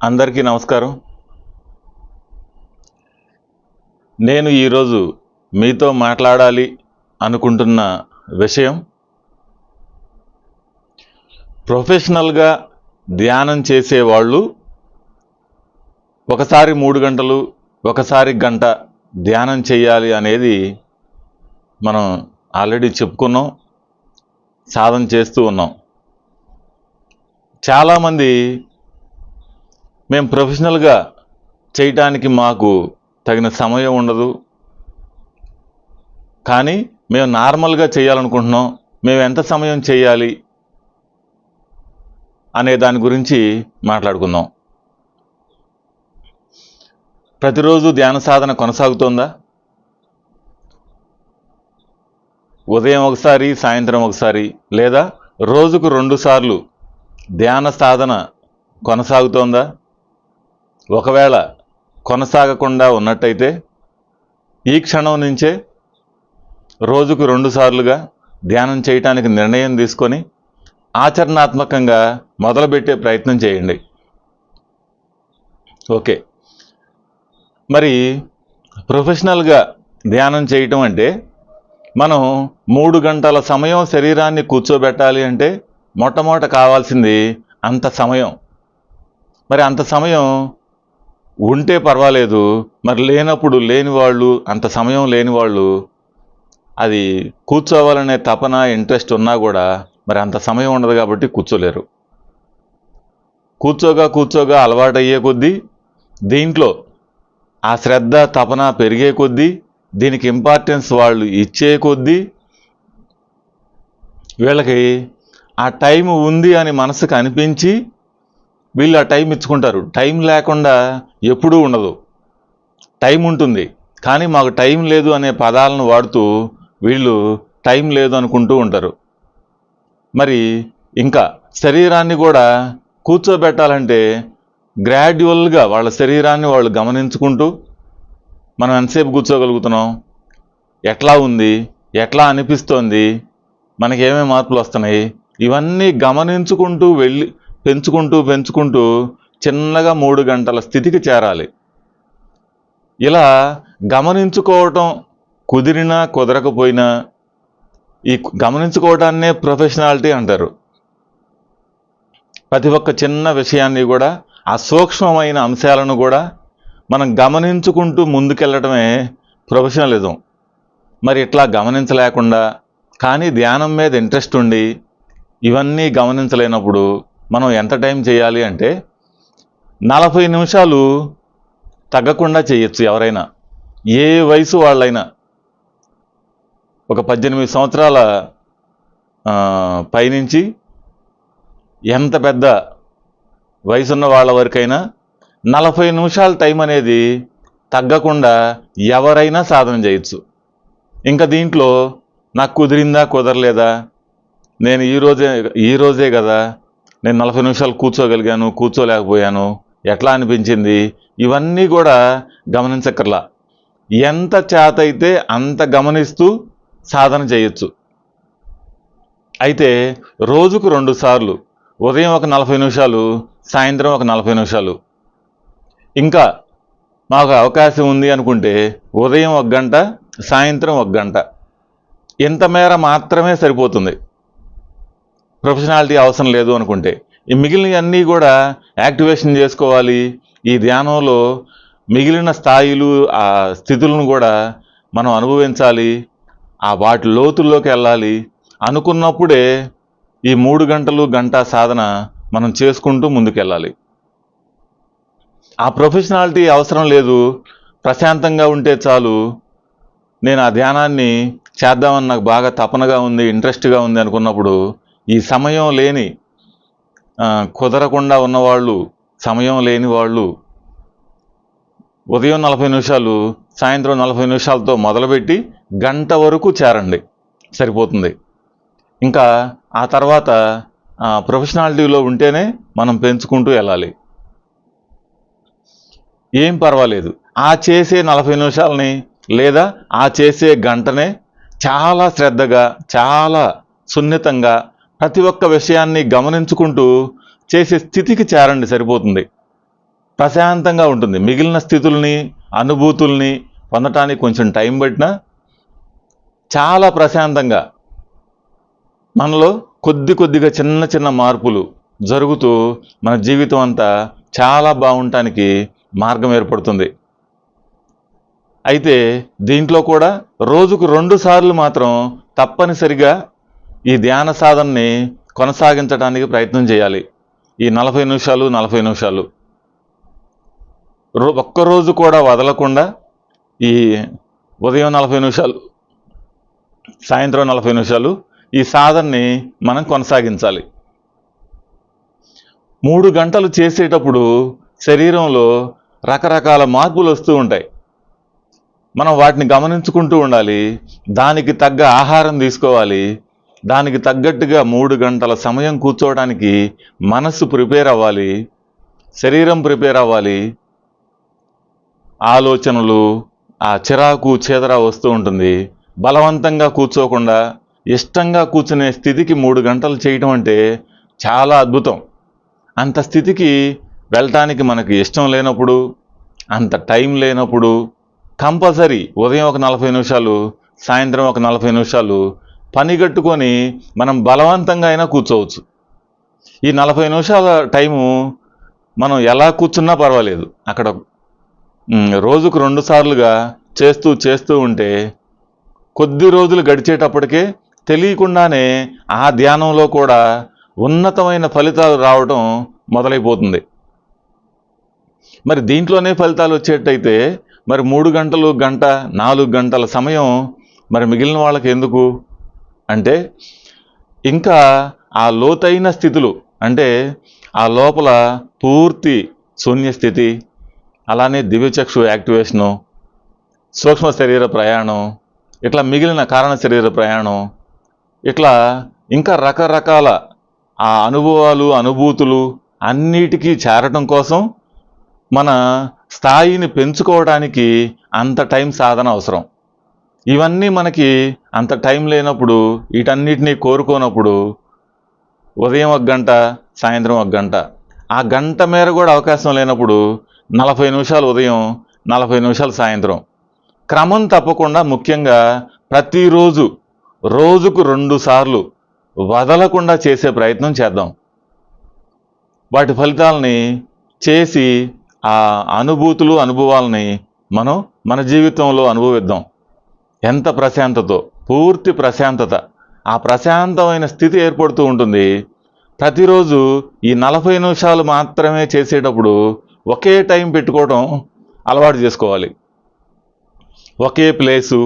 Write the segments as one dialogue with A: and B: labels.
A: అందరికీ నమస్కారం. నేను ఈరోజు మీతో మాట్లాడాలి అనుకుంటున్న విషయం ప్రొఫెషనల్గా ధ్యానం చేసేవాళ్ళు ఒకసారి మూడు గంటలు ఒకసారి గంట ధ్యానం చేయాలి అనేది మనం ఆల్రెడీ చెప్పుకున్నాం సాధన చేస్తూ ఉన్నాం. చాలామంది మేము ప్రొఫెషనల్గా చేయటానికి మాకు తగిన సమయం ఉండదు. కానీ మేము నార్మల్గా చేయాలనుకుంటున్నాం. మేము ఎంత సమయం చేయాలి అనే దాని గురించి మాట్లాడుకుందాం. ప్రతిరోజు ధ్యాన సాధన కొనసాగుతోందా? ఉదయం ఒకసారి సాయంత్రం ఒకసారి లేదా రోజుకు రెండుసార్లు ధ్యాన సాధన కొనసాగుతోందా? ఒకవేళ కొనసాగకుండా ఉన్నట్టయితే ఈ క్షణం నుంచే రోజుకు రెండు సార్లుగా ధ్యానం చేయటానికి నిర్ణయం తీసుకొని ఆచరణాత్మకంగా మొదలుపెట్టే ప్రయత్నం చేయండి. ఓకే. మరి ప్రొఫెషనల్గా ధ్యానం చేయటం అంటే మనం మూడు గంటల సమయం శరీరాన్ని కూర్చోబెట్టాలి అంటే మొట్టమొదట కావాల్సింది అంత సమయం. మరి అంత సమయం ఉంటే పర్వాలేదు మరి లేనప్పుడు లేని వాళ్ళు అంత సమయం లేని వాళ్ళు అది కూర్చోవాలనే తపన ఇంట్రెస్ట్ ఉన్నా కూడా మరి అంత సమయం ఉండదు కాబట్టి కూర్చోలేరు. కూర్చోగా కూర్చోగా అలవాటు అయ్యే కొద్దీ దీంట్లో ఆ శ్రద్ధ తపన పెరిగే కొద్దీ దీనికి ఇంపార్టెన్స్ వాళ్ళు ఇచ్చే కొద్దీ వీళ్ళకి ఆ టైం ఉంది అని మనసుకు అనిపించి వీళ్ళు ఆ టైం ఇచ్చుకుంటారు. టైం లేకుండా ఎప్పుడూ ఉండదు. టైం ఉంటుంది. కానీ మాకు టైం లేదు అనే పదాలను వాడుతూ వీళ్ళు టైం లేదు అనుకుంటూ ఉంటారు. మరి ఇంకా శరీరాన్ని కూడా కూర్చోబెట్టాలంటే గ్రాడ్యువల్గా వాళ్ళ శరీరాన్ని వాళ్ళు గమనించుకుంటూ మనం ఎంతసేపు కూర్చోగలుగుతున్నాం? ఎట్లా ఉంది? ఎట్లా అనిపిస్తోంది? మనకి ఏమేమి మార్పులు వస్తున్నాయి? ఇవన్నీ గమనించుకుంటూ వెళ్ళి పెంచుకుంటూ పెంచుకుంటూ చిన్నగా మూడు గంటల స్థితికి చేరాలి. ఇలా గమనించుకోవటం కుదిరినా కుదరకపోయినా ఈ గమనించుకోవటాన్నే ప్రొఫెషనాలిటీ అంటారు. ప్రతి ఒక్క చిన్న విషయాన్ని కూడా ఆ సూక్ష్మమైన అంశాలను కూడా మనం గమనించుకుంటూ ముందుకెళ్ళటమే ప్రొఫెషనలిజం. మరి ఇట్లా గమనించలేకుండా కానీ ధ్యానం మీద ఇంట్రెస్ట్ ఉండి ఇవన్నీ గమనించలేనప్పుడు మనం ఎంత టైం చేయాలి అంటే నలభై నిమిషాలు తగ్గకుండా చేయొచ్చు ఎవరైనా. ఏ వయసు వాళ్ళైనా. ఒక పద్దెనిమిది సంవత్సరాల పైనుంచి ఎంత పెద్ద వయసున్న వాళ్ళ వరకైనా నలభై నిమిషాల టైం అనేది తగ్గకుండా ఎవరైనా సాధన చేయొచ్చు. ఇంకా దీంట్లో నాకు కుదిరిందా కుదరలేదా? నేను ఈ రోజే ఈ రోజే కదా నేను నలభై నిమిషాలు కూర్చోగలిగాను కూర్చోలేకపోయాను. ఎట్లా అనిపించింది? ఇవన్నీ కూడా గమనించక్కర్లా. ఎంత చేత అయితే అంత గమనిస్తూ సాధన చేయొచ్చు. అయితే రోజుకు రెండు సార్లు ఉదయం ఒక నలభై నిమిషాలు సాయంత్రం ఒక నలభై నిమిషాలు. ఇంకా మాకు అవకాశం ఉంది అనుకుంటే ఉదయం ఒక గంట సాయంత్రం ఒక గంట. ఇంత మేర మాత్రమే సరిపోతుంది. ప్రొఫెషనాలిటీ అవసరం లేదు అనుకుంటే ఈ మిగిలినవన్నీ కూడా యాక్టివేషన్ చేసుకోవాలి. ఈ ధ్యానంలో మిగిలిన స్థాయిలు ఆ స్థితులను కూడా మనం అనుభవించాలి. ఆ వాటి లోతుల్లోకి వెళ్ళాలి. అనుకున్నప్పుడే ఈ మూడు గంటలు గంట సాధన మనం చేసుకుంటూ ముందుకెళ్ళాలి. ఆ ప్రొఫెషనాలిటీ అవసరం లేదు. ప్రశాంతంగా ఉంటే చాలు. నేను ఆ ధ్యానాన్ని చేద్దామని నాకు బాగా తపనగా ఉంది ఇంట్రెస్ట్గా ఉంది అనుకున్నప్పుడు ఈ సమయం లేని కుదరకుండా ఉన్నవాళ్ళు సమయం లేని వాళ్ళు ఉదయం నలభై నిమిషాలు సాయంత్రం నలభై నిమిషాలతో మొదలుపెట్టి గంట వరకు చేరండి. సరిపోతుంది. ఇంకా ఆ తర్వాత ప్రొఫెషనాలిటీలో ఉంటేనే మనం పెంచుకుంటూ వెళ్ళాలి. ఏం పర్వాలేదు. ఆ చేసే నలభై నిమిషాలని లేదా ఆ చేసే గంటనే చాలా శ్రద్ధగా చాలా సున్నితంగా ప్రతి ఒక్క విషయాన్ని గమనించుకుంటూ చేసే స్థితికి చేరండి సరిపోతుంది. ప్రశాంతంగా ఉంటుంది. మిగిలిన స్థితుల్ని అనుభూతుల్ని పొందటానికి కొంచెం టైం పట్టినా చాలా ప్రశాంతంగా మనలో కొద్ది కొద్దిగా చిన్న చిన్న మార్పులు జరుగుతూ మన జీవితం అంతా చాలా బాగుండటానికి మార్గం ఏర్పడుతుంది. అయితే దీంట్లో కూడా రోజుకు రెండు సార్లు మాత్రం తప్పనిసరిగా ఈ ధ్యాన సాధనని కొనసాగించడానికి ప్రయత్నం చేయాలి. ఈ నలభై నిమిషాలు నలభై నిమిషాలు. రో ఒక్కరోజు కూడా వదలకుండా ఈ ఉదయం నలభై నిమిషాలు సాయంత్రం నలభై నిమిషాలు ఈ సాధనని మనం కొనసాగించాలి. మూడు గంటలు చేసేటప్పుడు శరీరంలో రకరకాల మార్పులు వస్తూ ఉంటాయి. మనం వాటిని గమనించుకుంటూ ఉండాలి. దానికి తగ్గ ఆహారం తీసుకోవాలి. దానికి తగ్గట్టుగా మూడు గంటల సమయం కూర్చోవడానికి మనస్సు ప్రిపేర్ అవ్వాలి శరీరం ప్రిపేర్ అవ్వాలి. ఆలోచనలు ఆ చిరాకు చేదరా వస్తూ ఉంటుంది. బలవంతంగా కూర్చోకుండా ఇష్టంగా కూర్చునే స్థితికి మూడు గంటలు చేయటం అంటే చాలా అద్భుతం. అంత స్థితికి వెళ్ళటానికి మనకు ఇష్టం లేనప్పుడు అంత టైం లేనప్పుడు కంపల్సరీ ఉదయం ఒక నలభై నిమిషాలు సాయంత్రం ఒక నలభై నిమిషాలు పని కట్టుకొని మనం బలవంతంగా అయినా కూర్చోవచ్చు. ఈ నలభై నిమిషాల టైము మనం ఎలా కూర్చున్నా పర్వాలేదు. అక్కడ రోజుకు రెండు సార్లుగా చేస్తూ చేస్తూ ఉంటే కొద్ది రోజులు గడిచేటప్పటికే తెలియకుండానే ఆ ధ్యానంలో కూడా ఉన్నతమైన ఫలితాలు రావడం మొదలైపోతుంది. మరి దీంట్లోనే ఫలితాలు వచ్చేటైతే మరి మూడు గంటలు గంట నాలుగు గంటల సమయం మరి మిగిలిన వాళ్ళకి ఎందుకు? అంటే ఇంకా ఆ లోతైన స్థితులు అంటే ఆ లోపల పూర్తి శూన్య స్థితి అలానే దివ్యచక్షు యాక్టివేషను సూక్ష్మ శరీర ప్రయాణం ఇట్లా మిగిలిన కారణ శరీర ప్రయాణం ఇట్లా ఇంకా రకరకాల ఆ అనుభవాలు అనుభూతులు అన్నిటికీ చేరటం కోసం మన స్థాయిని పెంచుకోవడానికి అంత టైం సాధన అవసరం. ఇవన్నీ మనకి అంత టైం లేనప్పుడు వీటన్నిటినీ కోరుకోనప్పుడు ఉదయం ఒక గంట సాయంత్రం ఒక గంట. ఆ గంట మేర కూడా అవకాశం లేనప్పుడు నలభై నిమిషాలు ఉదయం నలభై నిమిషాలు సాయంత్రం. క్రమం తప్పకుండా ముఖ్యంగా ప్రతిరోజు రోజుకు రెండు సార్లు వదలకుండా చేసే ప్రయత్నం చేద్దాం. వాటి ఫలితాలని చేసి ఆ అనుభూతులు అనుభవాలని మనం మన జీవితంలో అనుభవిద్దాం. ఎంత ప్రశాంతతో పూర్తి ప్రశాంతత. ఆ ప్రశాంతమైన స్థితి ఏర్పడుతూ ఉంటుంది. ప్రతిరోజు ఈ నలభై నిమిషాలు మాత్రమే చేసేటప్పుడు ఒకే టైం పెట్టుకోవడం అలవాటు చేసుకోవాలి. ఒకే ప్లేసు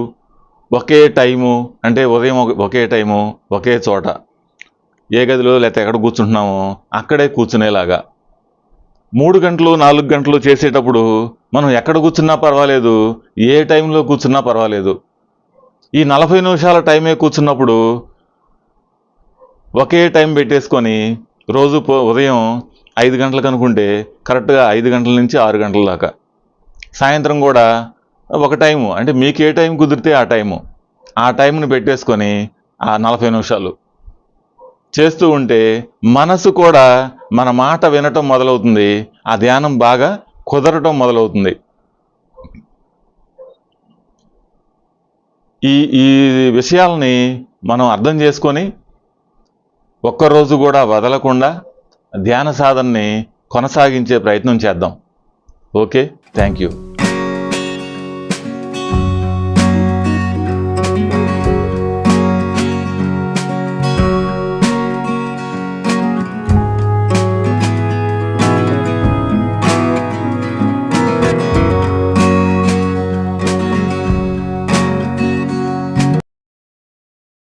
A: ఒకే టైము అంటే ఉదయం ఒకే టైము ఒకే చోట. ఏ గదిలో లేకపోతే ఎక్కడ కూర్చుంటున్నామో అక్కడే కూర్చునేలాగా. మూడు గంటలు నాలుగు గంటలు చేసేటప్పుడు మనం ఎక్కడ కూర్చున్నా పర్వాలేదు ఏ టైంలో కూర్చున్నా పర్వాలేదు. ఈ నలభై నిమిషాల టైమే కూర్చున్నప్పుడు ఒకే టైం పెట్టేసుకొని రోజు పో ఉదయం ఐదు గంటలకు అనుకుంటే కరెక్ట్గా ఐదు గంటల నుంచి ఆరు గంటల దాకా. సాయంత్రం కూడా ఒక టైము అంటే మీకు ఏ టైం కుదిరితే ఆ టైము. ఆ టైంని పెట్టేసుకొని ఆ నలభై నిమిషాలు చేస్తూ ఉంటే మనసు కూడా మన మాట వినటం మొదలవుతుంది ఆ ధ్యానం బాగా కుదరటం మొదలవుతుంది. ఈ ఈ విషయాలని మనం అర్థం చేసుకొని ఒక్కరోజు కూడా వదలకుండా ధ్యాన సాధనని కొనసాగించే ప్రయత్నం చేద్దాం. ఓకే? Thank you.